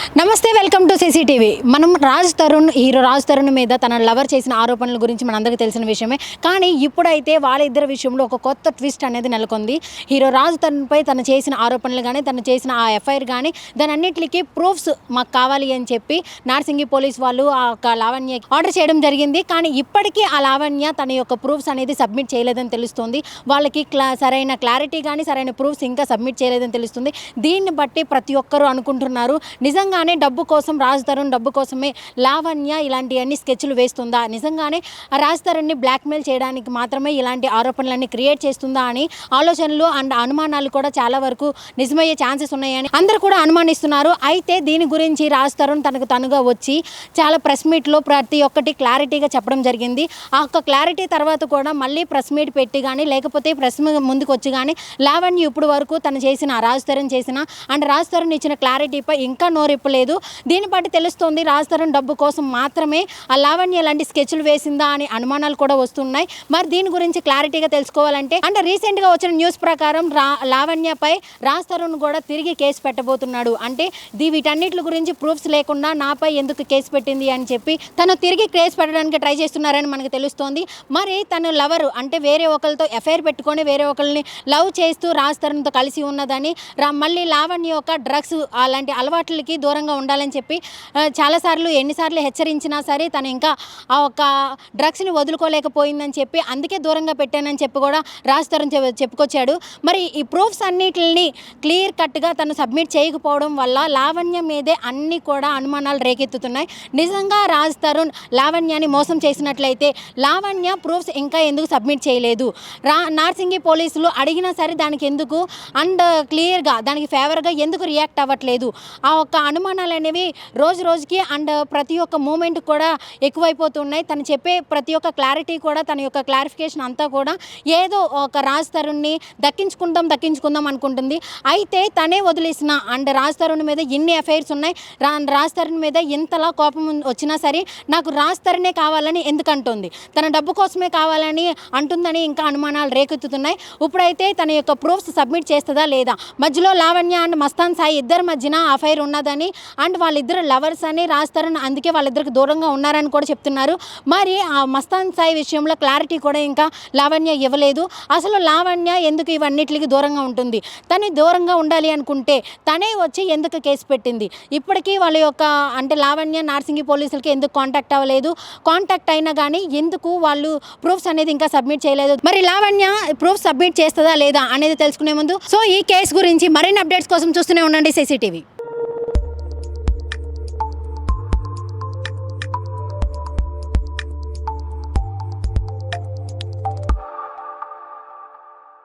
నమస్తే welcome to CCTV. మనం Raj Tarun hero Raj Tarun మీద తన లవర్ చేసిన ఆరోపణల గురించి మనందరికీ తెలిసిన విషయమే. కానీ ఇప్పుడైతే వాళ్ళిద్దరి విషయంలో ఒక కొత్త ట్విస్ట్ అనేది నెలకొంది. హీరో రాజ్ తరుణ్పై తను చేసిన ఆరోపణలు కానీ తను చేసిన ఆ ఎఫ్ఐఆర్ కానీ దాని అన్నింటికి ప్రూఫ్స్ మాకు కావాలి అని చెప్పి నార్సింగి పోలీస్ వాళ్ళు ఆ లావణ్య ఆర్డర్ చేయడం జరిగింది. కానీ ఇప్పటికీ ఆ లావణ్య తన యొక్క ప్రూఫ్స్ అనేది సబ్మిట్ చేయలేదని తెలుస్తుంది. వాళ్ళకి క్లా సరైన క్లారిటీ కానీ సరైన ప్రూఫ్స్ ఇంకా సబ్మిట్ చేయలేదని తెలుస్తుంది. దీన్ని బట్టి ప్రతి ఒక్కరూ అనుకుంటున్నారు. నిజంగా నిజంగానే డబ్బు కోసం రాజ్ తరుణ్ డబ్బు కోసమే లావణ్య ఇలాంటివన్నీ స్కెచ్లు వేస్తుందా? నిజంగానే రాజ్ తరుణ్ని బ్లాక్మెయిల్ చేయడానికి మాత్రమే ఇలాంటి ఆరోపణలన్నీ క్రియేట్ చేస్తుందా అని ఆలోచనలు అండ్ అనుమానాలు కూడా చాలా వరకు నిజమయ్యే ఛాన్సెస్ ఉన్నాయని అందరూ కూడా అనుమానిస్తున్నారు. అయితే దీని గురించి రాజ్ తరుణ్ తనకు తనుగా వచ్చి చాలా ప్రెస్ మీట్లో ప్రతి ఒక్కటి క్లారిటీగా చెప్పడం జరిగింది. ఆ ఒక్క క్లారిటీ తర్వాత కూడా మళ్ళీ ప్రెస్ మీట్ పెట్టి కానీ లేకపోతే ప్రెస్ ముందుకు వచ్చి కానీ లావణ్య ఇప్పుడు వరకు తను చేసిన రాజ్ తరుణ్ చేసిన అండ్ రాజ్ తరుణ్ ఇచ్చిన క్లారిటీపై ఇంకా చెప్పలేదు. దీన్ని బట్టి తెలుస్తోంది రాజ్ తరుణ్ డబ్బు కోసం మాత్రమే ఆ లావణ్య లాంటి స్కెచ్లు వేసిందా అని అనుమానాలు కూడా వస్తున్నాయి. మరి దీని గురించి క్లారిటీగా తెలుసుకోవాలంటే అంటే రీసెంట్గా వచ్చిన న్యూస్ ప్రకారం రా లావణ్యపై రాజ్ తరుణ్ కూడా తిరిగి కేసు పెట్టబోతున్నాడు. అంటే దీ వీటన్నిటి గురించి ప్రూఫ్స్ లేకుండా నాపై ఎందుకు కేసు పెట్టింది అని చెప్పి తను తిరిగి కేసు పెట్టడానికి ట్రై చేస్తున్నారని మనకు తెలుస్తోంది. మరి తను లవరు అంటే వేరే ఒకరితో ఎఫ్ఐఆర్ పెట్టుకొని వేరే ఒకరిని లవ్ చేస్తూ రాజ్ తరుణ్తో కలిసి ఉన్నదని మళ్ళీ లావణ్య యొక్క డ్రగ్స్ అలాంటి అలవాట్లకి దూరంగా ఉండాలని చెప్పి చాలాసార్లు ఎన్నిసార్లు హెచ్చరించినా సరే తను ఇంకా ఆ ఒక డ్రగ్స్ని వదులుకోలేకపోయిందని చెప్పి అందుకే దూరంగా పెట్టానని చెప్పి కూడా రాజ్ తరుణ్ చెప్పుకొచ్చాడు. మరి ఈ ప్రూఫ్స్ అన్నిటిని క్లియర్ కట్గా తను సబ్మిట్ చేయకపోవడం వల్ల లావణ్య మీదే అన్ని కూడా అనుమానాలు రేకెత్తుతున్నాయి. నిజంగా రాజ్ తరుణ్ లావణ్యని మోసం చేసినట్లయితే లావణ్య ప్రూఫ్స్ ఇంకా ఎందుకు సబ్మిట్ చేయలేదు? రా నార్సింగి పోలీసులు అడిగినా సరే దానికి ఎందుకు? అండ్ క్లియర్గా దానికి ఫేవర్గా ఎందుకు రియాక్ట్ అవ్వట్లేదు? ఆ ఒక్క అనుమానాలు అనేవి రోజు రోజుకి అండ్ ప్రతి ఒక్క మూమెంట్ కూడా ఎక్కువైపోతున్నాయి. తను చెప్పే ప్రతి ఒక్క క్లారిటీ కూడా తన యొక్క క్లారిఫికేషన్ అంతా కూడా ఏదో ఒక రాజ్ తరుణ్ని దక్కించుకుందాం దక్కించుకుందాం అనుకుంటుంది. అయితే తనే వదిలేసిన అండ్ రాజ్ తరుణ్ మీద ఎన్ని అఫైర్స్ ఉన్నాయి. రా రాజ్ తరుణ్ మీద ఇంతలా కోపం వచ్చినా సరే నాకు రాజ్ తరుణే కావాలని ఎందుకంటుంది తన డబ్బు కోసమే కావాలని అంటుందని ఇంకా అనుమానాలు రేకెత్తుతున్నాయి. ఇప్పుడైతే తన యొక్క ప్రూఫ్స్ సబ్మిట్ చేస్తుందా లేదా? మధ్యలో లావణ్య అండ్ మస్తాన్ సాయి ఇద్దరి మధ్యన అఫైర్ ఉన్నదని అండ్ వాళ్ళిద్దరు లవర్స్ అని రాస్తారని అందుకే వాళ్ళిద్దరికి దూరంగా ఉన్నారని కూడా చెప్తున్నారు. మరి ఆ మస్తాన్ సాయి విషయంలో క్లారిటీ కూడా ఇంకా లావణ్య ఇవ్వలేదు. అసలు లావణ్య ఎందుకు ఇవన్నిటికి దూరంగా ఉంటుంది? తను దూరంగా ఉండాలి అనుకుంటే తనే వచ్చి ఎందుకు కేసు పెట్టింది? ఇప్పటికీ వాళ్ళ యొక్క అంటే లావణ్య నార్సింగి పోలీసులకి ఎందుకు కాంటాక్ట్ అవ్వలేదు? కాంటాక్ట్ అయినా కానీ ఎందుకు వాళ్ళు ప్రూఫ్స్ అనేది ఇంకా సబ్మిట్ చేయలేదు? మరి లావణ్య ప్రూఫ్ సబ్మిట్ చేస్తుందా లేదా అనేది తెలుసుకునే ముందు సో ఈ కేసు గురించి మరిన్ని అప్డేట్స్ కోసం చూస్తూనే ఉండండి సీసీటీవీ.